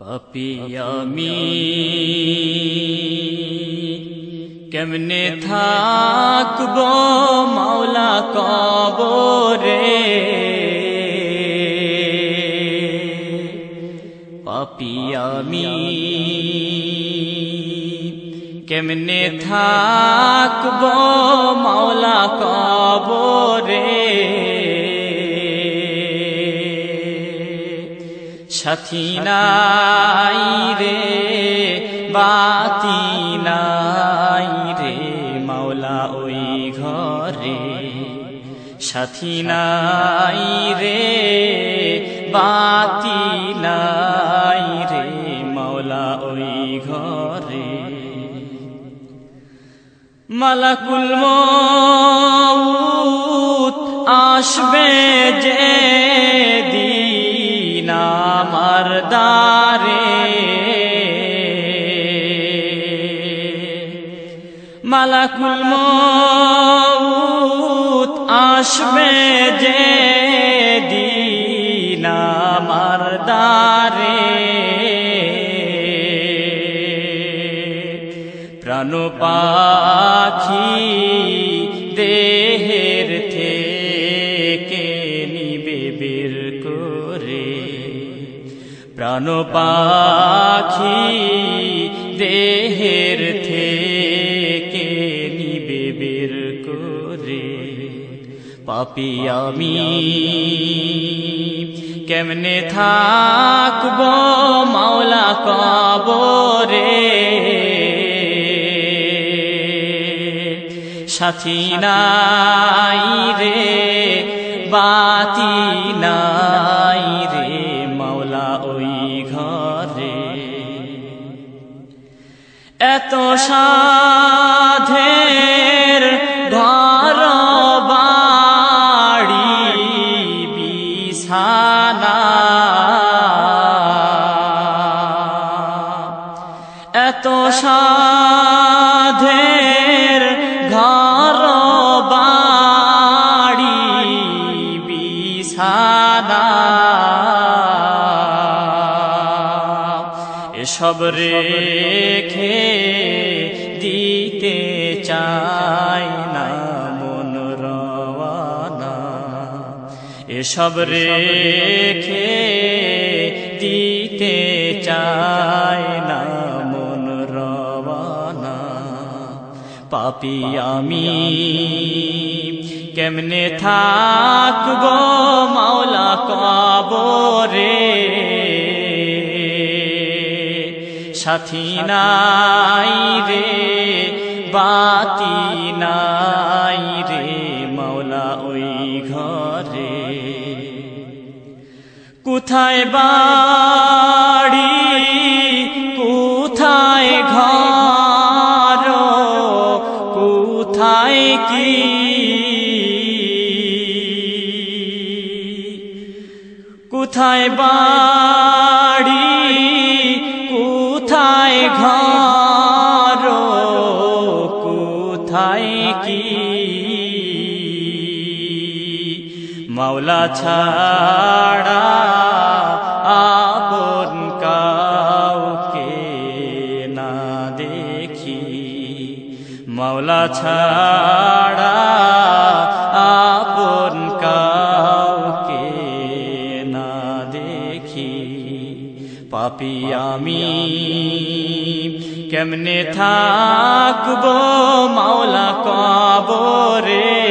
পাপি আমি কেমনে থাকব মাওলা কবরে? পাপি আমি কেমনে থাকব মাওলা কবরে? সাথী নাই রে, বাতি নাই রে, মাওলা ওই ঘরে। সাথী নাই রে, বাতি নাই রে, মাওলা ওই ঘরে। মালাকুল মউত আসবে যে দারে মালাকুল মউত আসবে যে দিন আমার দারে প্রাণ পাখি দেহের থেকে নিবে বের করে। প্রাণ পাখি দেহের থেকে নিবে বের করে। পাপি আমি কেমনে থাকব মাওলা কবরে? সাথী নাই রে, বাতি নাই এত সাধের ঘর বাড়ি বিছানা। এত সাধের ঘর বাড়ি বিছানা। এসব রেখে চাই না মন রওয়ানা। এসব রেখে দিতে চাই না মন রওয়ানা। পাপি আমি কেমনে থাকব মাওলা কবরে? সাথী নাই রে বাতি নাই রে মাওলা ওই ঘরে। কোথায় বাড়ি কোথায় ঘর কোথায় কি? কোথায় বাড়ি মাওলা ছাড়া আপন কাউকে না দেখি। মাওলা ছাড়া আপন কাউকে না দেখি। পাপি আমি কেমনে থাকব মাওলা কবরে?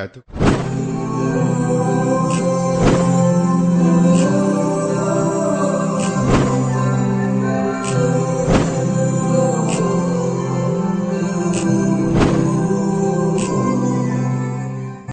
Obrigado.